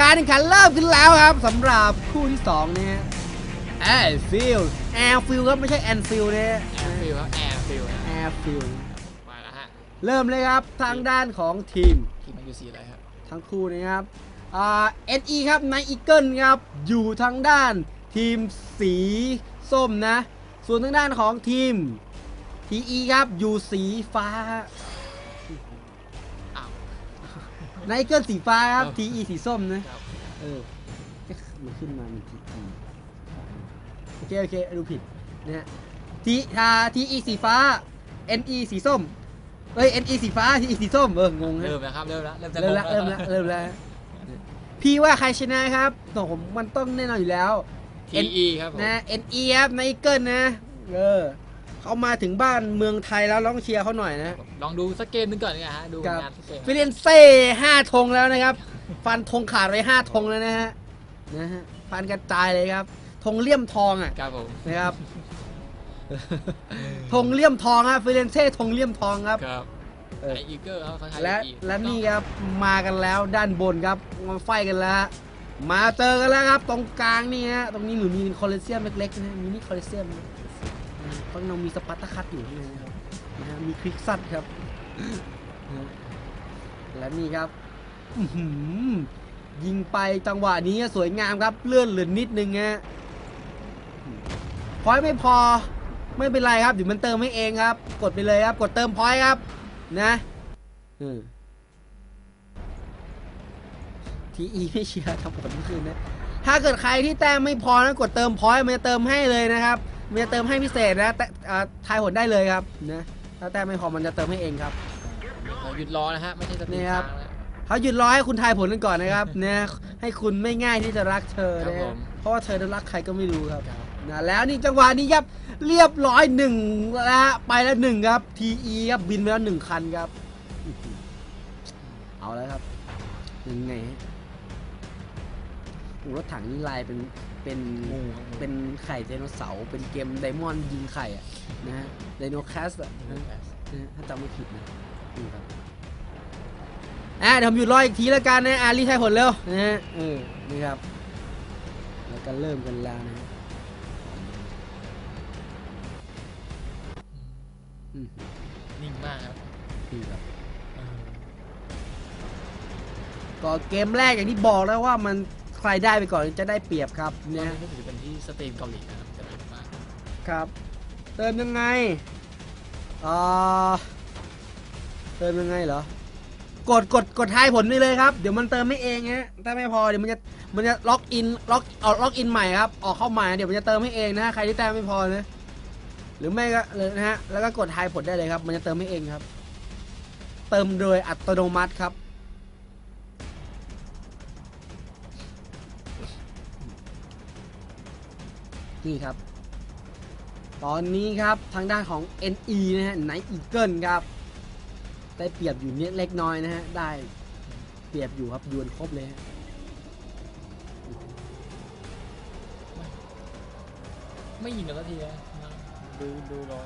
การแข่งขันเริ่มขึ้นแล้วครับสำหรับคู่ที่สองเนี่ยแอร์ฟิลแอร์ฟิลครับไม่ใช่แอนฟิลเนี่ยแอร์ฟิลครับแอร์ฟิลนะแอร์ฟิลมาแล้วฮะเริ่มเลยครับทางด้านของทีมทีมมันอยู่สีอะไรครับทั้งคู่นะครับอ่าเอ็นอีครับนายอีเกิลครับอยู่ทางด้านทีมสีส้มนะ ส่วนทางด้านของทีมทีอีครับอยู่สีฟ้าายอีเกิลสีฟ้าครับครับทีอีสีส้มนะครับเออเอ๊ะมันขึ้นมามันทีอีโอเคโอเคดูผิดนะฮะทีทาทีอีสีฟ้า NE สีส้มเอ้ย NE สีฟ้า TE สีส้มเอองงฮะเริ่มแล้วครับเริ่มแล้วเริ่มจะเริ่มแล้วงเริ่มแล้วเริ่มแล้วพี่ว่าใครชนะครับแต่ผมมันต้องแน่นอนอยู่แล้วทีอีครับผมนะ NE ครับไนเกิลนะ เออ เขามาถึงบ้านเมืองไทยแล้วร้องเชียร์เขาหน่อยนะ ลองดูสักเกมหนึงก่อนดีกว่าฮะดูครับงานสักเกมฟิเลนเซ่ห้าธงแล้วนะครับ ฟันธงขาดไปห้าธงแล้วนะฮะนะฮะฟันกระจายเลยครับธงเลี่ยมทองอะครับผมนะครับธงเลี่ยมทองครับฟิเลนเซ่ธงเลี่ยมทองครับ ครับเออ ไออีเกิลเขาเขาใช้และอีและนี่ครับมากันแล้วด้านบนครับมาไฟกันแล้วฮะมาเจอกันแล้วครับ ตรงกลางนี่ฮะตรงนี้เหมือนมีคอลเลเซียมเล็กๆนะมินิคอลเลเซียมนะ ข้างในมีสปาร์ตาคัสอยู่ข้างในะครับนะฮะมีควิกซัตครับ และนี่ครับยิงไปจังหวะนี้สวยงามครับ เลื่อนเหลือนิดนึงฮะพอยไม่พอ ไม่เป็นไรครับเดี๋ยวมันเติมให้เองครับ กดไปเลยครับ กดเติมพอยครับ นะทีอีไม่เชียร์ทำผลเมื่อคืนนะถ้าเกิดใครที่แต้มไม่พอนะกดเติมพอยต์มันจะเติมให้เลยนะครับ มันจะเติมให้พิเศษนะแต่อ่าทายผลได้เลยครับนะถ้าแต้มไม่พอมันจะเติมให้เองครับเราหยุดรอนะฮะไม่ใช่สตรีนี่มครับค้างนะ เขาหยุดรอให้คุณทายผลกันก่อนนะครับนะให้คุณไม่ง่ายที่จะรักเธอครันะบผมเพราะว่าเธอจะรักใครก็ไม่รู้ครับครับ นะแล้วนี่จังหวะนี้ครับเรียบร้อยหนึ่งแล้วฮะไปแล้วหนึ่งครับ TE ครับบินไปแล้วหนึ่งคันครับเอาแล้วครับยังไงฮะโอ้รถถังนี่ลายเป็น เป็นงูครับเป็นไข่ไดโนเสาร์เป็นเกมไดมอนด์ยิงไข่อะนะฮะไดโนแคสอะนะฮะถ้าจำไม่ผิดนะนี่ครับอะเดี๋ยวผมหยุดรออีกทีแล้วกันนะอารีใช้ผลเร็วนะฮะเออนี่ครับ แล้วก็เริ่มกันแล้วนะฮะอืมนิ่งมากครับนี่ครับเออก็เกมแรกอย่างที่บอกแล้วว่ามัน ใครได้ไปก่อนจะได้เปรียบครับตอนเนี่ยนี้ก็ถือเป็นที่สตรีมเกาหลีนะครับจะเป็นมากครับ เติมยังไงอ่าเติมยังไงเหรอกดกดกดทายผลไปเลยครับ เดี๋ยวมันเติมไม่เองฮะถ้าไม่พอเดี๋ยวมันจะมันจะล็อกอินล็อกเอาล็อกอินใหม่ครับออกเข้าใหม่เดี๋ยวมันจะเติมให้เองนะใครที่แต้มไม่พอนะหรือไม่ก็เลยนะฮะแล้วก็กดทายผลได้เลยครับ มันจะเติมให้เองครับ เติมโดยอัตโนมัติครับ นี่ครับ ตอนนี้ครับทางด้านของ NE นะฮะไนอีเกิลครับ ได้เปรียบอยู่นิดเล็กน้อยนะฮะ ได้เปรียบอยู่ครับดวลครบเลยฮะไม่ยิงกันสักทีนะดูดูรอ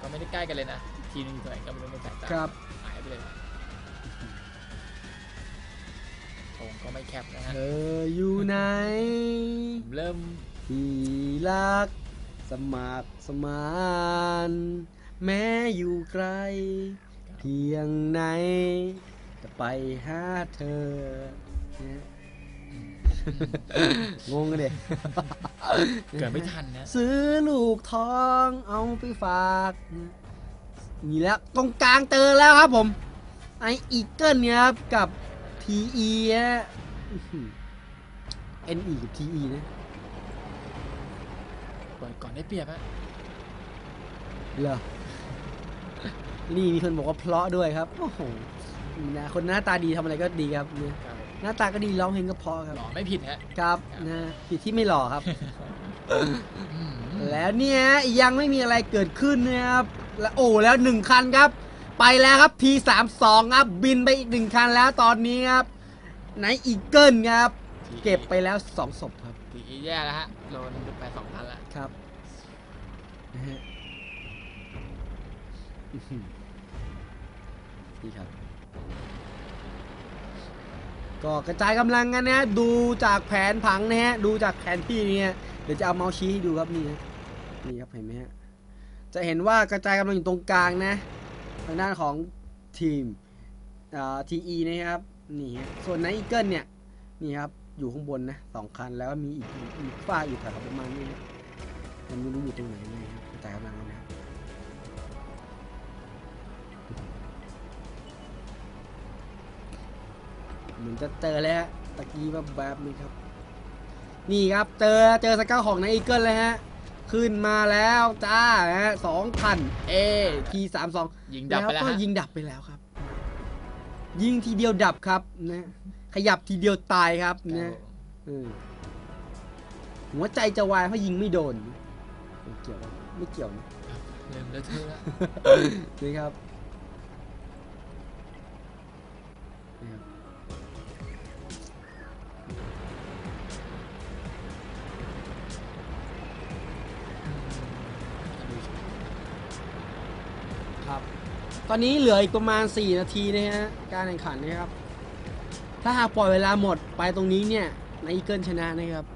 ก็ไม่ได้ใกล้กันเลยนะอีกทีนึงอยู่ตรงไหนก็ไม่รู้ในสายตาครับหายไปเลยธงก็ไม่แคบนะฮะเธออยู่ไหนผมเริ่ม ที่รัก สมัครสมาน แม้อยู่ไกล เพียงไหน จะไปหาเธอเนี่ยงงกันเด็เกิดไม่ทันนะ ซื้อลูกทองเอาไปฝากนี่แล้วตรงกลางเจอแล้วครับผมไออีเกิลเนี่ยครับกับ TE นะอื้อหือ NE กับ TE นะเปิดก่อน ได้เปรียบฮะเหรอ นี่มีคนบอกว่าเพราะด้วยครับ โอ้โหนะคนหน้าตาดีทำอะไรก็ดีครับเนี่ยครับหน้าตาก็ดีร้องเพลงก็เพราะครับ หล่อไม่ผิดฮะครับนะผิดที่ไม่หล่อครับ อืมแล้วเนี่ยยังไม่มีอะไรเกิดขึ้นนะครับ แล้วโอ้แล้วหนึ่งคันครับ ไปแล้วครับ P32 ครับบินไปอีกหนึ่งคันแล้วตอนนี้ครับไหนอีเกิลครับ เก็บไปแล้วสองศพครับ ทีแย่แล้วฮะโดนไปสองพันละครับ นะฮะนี่ครับ ก็กระจายกำลังกันนะ ดูจากแผนผังนะฮะ ดูจากแผนที่เนี่ยเดี๋ยวจะเอาเมาส์ชี้ให้ดูครับนี่ฮะนี่ครับเห็นไหมฮะ จะเห็นว่ากระจายกำลังอยู่ตรงกลางนะ ทางด้านของทีมอ่าทีอีนะครับนี่ฮะส่วนไนอีเกิลเนี่ยนี่ครับอยู่ข้างบนนะสองคันแล้วมีอีกอีกฝ้าอยู่แถวประมาณนี้ฮะมันไม่รู้อยู่ตรงไหนนะครับ กระจายกำลังกันนะครับเหมือนจะเจอแล้วฮะตะกี้แบบแบบๆนี้ครับ นี่ครับเจอเจอสเกลของนายอีเกิลเลยฮะ ขึ้นมาแล้วจ้าฮะสองพันเอทีสามสองยิงดับไปแล้วก็ฮะยิงดับไปแล้วครับ ยิงทีเดียวดับครับนะขยับทีเดียวตายครับครับนะผมเออหัวใจจะวายเพราะยิงไม่โดนไม่เกี่ยวนะ ไม่เกี่ยวนะเริ่มเลอะเทอะแล้วนี่ครับนี่ครับครับตอนนี้เหลืออีกประมาณ 4 นาทีนะฮะการแข่งขันนะครับ ถ้าหากปล่อยเวลาหมดไปตรงนี้เนี่ยในอีเกิลชนะนะครับ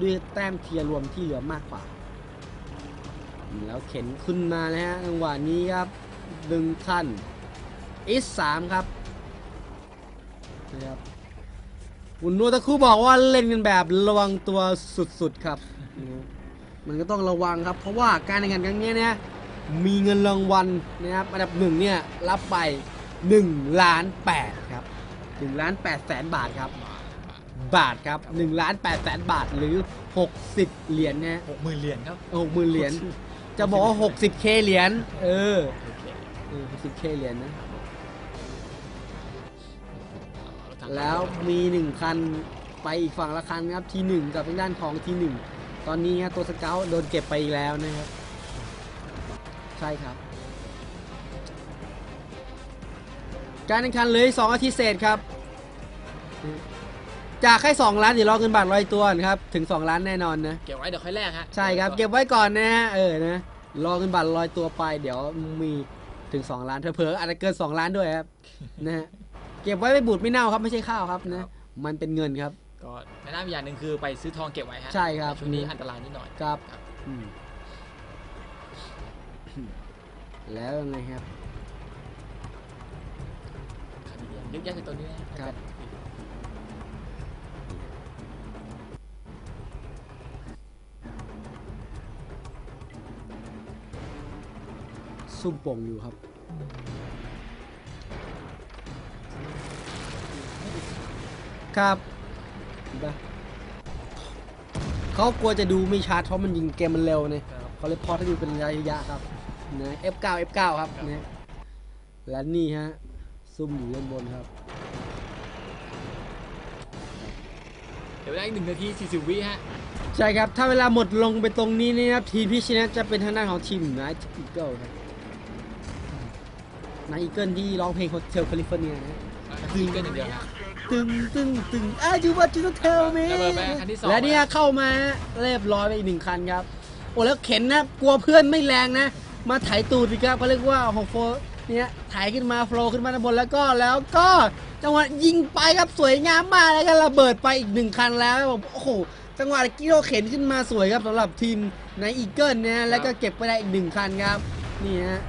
ด้วยแต้มเทียร์รวมที่เหลือมากกว่า แล้วเข็นขึ้นมานะฮะจังหวะนี้ครับดึงขั้นอิสสามครับนะครับคุณนัวตะคูบอกว่าเล่นกันแบบระวังตัวสุดๆครับนะฮะมันก็ต้องระวังครับ เพราะว่าการแข่งขันครั้งนี้เนี่ยมีเงินรางวัลนะครับอันดับหนึ่งเนี่ยรับไป1ล้าน8ครับ1ล้าน8แสนบาทครับ บาทครับ1ล้าน8แสนบาทหรือ 60 เหรียญนะฮะหกหมื่นเหรียญครับหกหมื่นเหรียญ จะบอกว่า 60k เหรียญ เออโอเคเออ 60k เหรียญนะเอาละแล้วมีหนึ่งคันไปอีกฝั่งละคันครับ ทีหนึ่งกับทางด้านของทีหนึ่ง ตอนนี้ฮะตัวสเกลโดนเก็บไปอีกแล้วนะครับ ใช่ครับ การแข่งขันเหลย2อาทิตย์เศษครับ จากแค่2ล้านเดี๋ยวรอเงินบาทลอยตัวนะครับถึง 2 ล้านแน่นอนนะเก็บไว้เดี๋ยวค่อยแลกฮะใช่ครับเก็บไว้ก่อนนะฮะเออนะรอเงินบาทลอยตัวไป เดี๋ยวมีถึง 2 ล้านเผลอๆอาจจะเกิน 2 ล้านด้วยครับนะฮะเก็บไว้ไม่บูดไม่เน่าครับไม่ใช่ข้าวครับนะมันเป็นเงินครับก็แนะนำอย่างหนึ่งคือไปซื้อทองเก็บไว้ฮะใช่ครับช่วงนี้อันตรายนิดหน่อยครับครับอืมแล้วยังไงครับคดีเดียวยึกยักในตัวนี้นะครับ ซุ่มโป่งอยู่ครับ ครับเห็นปะเขากลัวจะดูไม่ชัดเพราะมันยิงเกมมันเร็วเนี่ยครับเขาเลยพอให้ดูเป็นระยะๆครับนะ F9 F9 ครับครับนะและนี่ฮะ ซุ่มอยู่ด้านบนครับ เดี๋ยวได้อีกหนึ่งนาทีสี่สิบวิฮะ ใช่ครับ ถ้าเวลาหมดลงไปตรงนี้นี่นะครับทีมที่ชนะจะเป็นทางด้านของทีมไนท์อีเกิลครับ ไนท์อีเกิลที่ร้องเพลงโฮเทลแคลิฟอร์เนียนะคือเกินอย่างเดียวฮะตึงตึงตึงอะจูบัตจูเทลเมระเบิดไปคันที่สอง และเนี่ยเข้ามาเรียบร้อยไปอีกหนึ่งคันครับ โอ้แล้วเข็นนะกลัวเพื่อนไม่แรงนะ มาไถตูดสิครับเขาเรียกว่าของโฟเนี่ยไถขึ้นมาโฟลว์ขึ้นมาด้านบนแล้วก็แล้วก็จังหวะยิงไปครับสวยงามมากแล้วก็ระเบิดไปอีกหนึ่งคันแล้วผมโอ้โหจังหวะกี้เราเข็นขึ้นมาสวยครับสำหรับทีมในอีเกิลนะแล้วก็เก็บไปได้อีกหนึ่งคันครับนี่ฮะ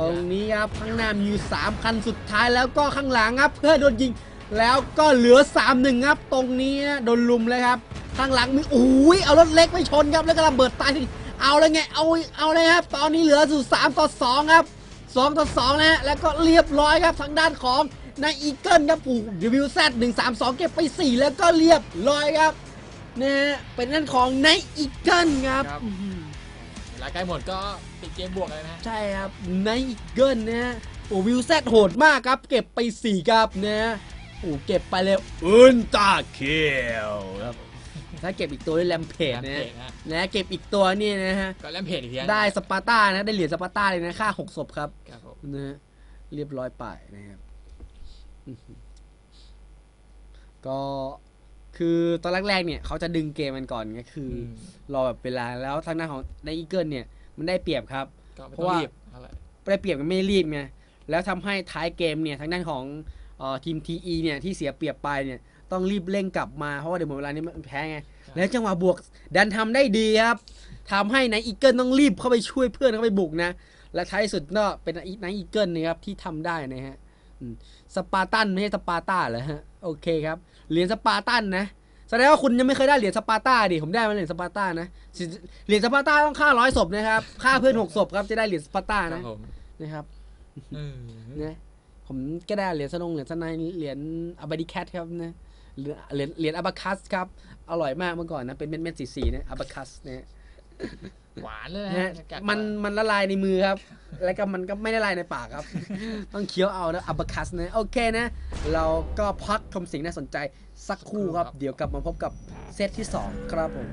ตรงนึงนะนี้ครับข้างหน้ามีอยู่3คันสุดท้ายแล้วก็ข้างหลังครับเพื่อนโดนยิง แล้วก็เหลือ3 1ครับ ตรงนี้นะโดนลุมเลยครับ ข้างหลังมีอุ้ยเอารถเล็กไปชนครับแล้วก็ระเบิดตายที่เอาเลยไงเอาเอาเลยครับ ตอนนี้เหลือสู่3ต่อ2ครับ2ต่อ2นะฮะแล้วก็เรียบร้อยครับทางด้านของนายอีเกิลครับปู่วิวแซดหนึ่งสามสองเก็บไป 4 แล้วก็เรียบร้อยครับนะฮะเป็นนั่นของนายอีเกิลครับครับอื้อหือเวลาใกล้หมดก็ ปิดเกมบวกเลยนะฮะใช่ครับไนเกิลนะฮะโอ้วิวแซดโหดมากครับ เก็บไป4ครับนะฮะโอ้เก็บไปเลยอุนตาเคิลครับถ้าเก็บอีกตัวได้แลมเพจแลมนะเพฮะจนะนะเก็บอีกตัวนี่นะฮะก็แลมเพจอีกทีนะได้สปาร์ต้านะได้เหรียญสปาร์ต้าเลยนะค่า6ศพครับครับผมนะฮะเรียบร้อยไปนะครับอื้อหือก็คือตอนแรกๆเนี่ยเขาจะดึงเกมมันก่อนไงคืออมรอแบบเวลาแล้วทางด้านของไนอีเกิลเนี่ย มันได้เปรียบครับก็ไม่เพต้องราะว่ารีบเอาละได้เปรียบกันไม่รีบไงแล้วทำให้ท้ายเกมเนี่ยทางด้านของเอ่อทีม TE เนี่ยที่เสียเปรียบไปเนี่ยต้องรีบเร่งกลับมาเพราะว่าเดี๋ยวหมดเวลานี้มันแพ้ไงแล้วจังหวะบวกดันทำได้ดีครับทำให้ไนท์อีเกิลต้องรีบเข้าไปช่วยเพื่อนเข้าไปบุกนะ และท้ายสุดก็เป็นไนท์อีเกิลนะครับที่ทำได้นะฮะอืมสปาร์ตันไม่ใช่สปาร์ตาเหรอฮะโอเคครับเหรียญสปาร์ตันนะ แสดงว่าคุณยังไม่เคยได้เหรียญสปาร์ตาดิ ผมได้มาเหรียญสปาร์ตานะสิเหรียญสปาร์ตาต้องฆ่าร้อยศพนะครับ ฆ่าเพื่อนหกศพครับจะได้เหรียญสปาร์ตาครันะบผมนะครับเออนะผมก็ได้เหรียญสนงเหรียญสไนเหรียญอบาดิแคทครับนะเหรียญเหรียญเหรียญอับาคัสครับ อร่อยมากเมื่อก่อนนะ เป็นเม็ดเม็ดๆสีๆนะอับาคัสนะฮะ หวานเลยนะนะฮะกัดมันมันละลายในมือครับ แล้วก็มันก็ไม่ได้ละลายในปากครับ ต้องเคี้ยวเอานะอับคัสนะโอเคนะ เราก็พักชมสิ่งน่าสนใจสักครู่ครับ เดี๋ยวกลับมาพบกับเซตที่ 2 ครับผม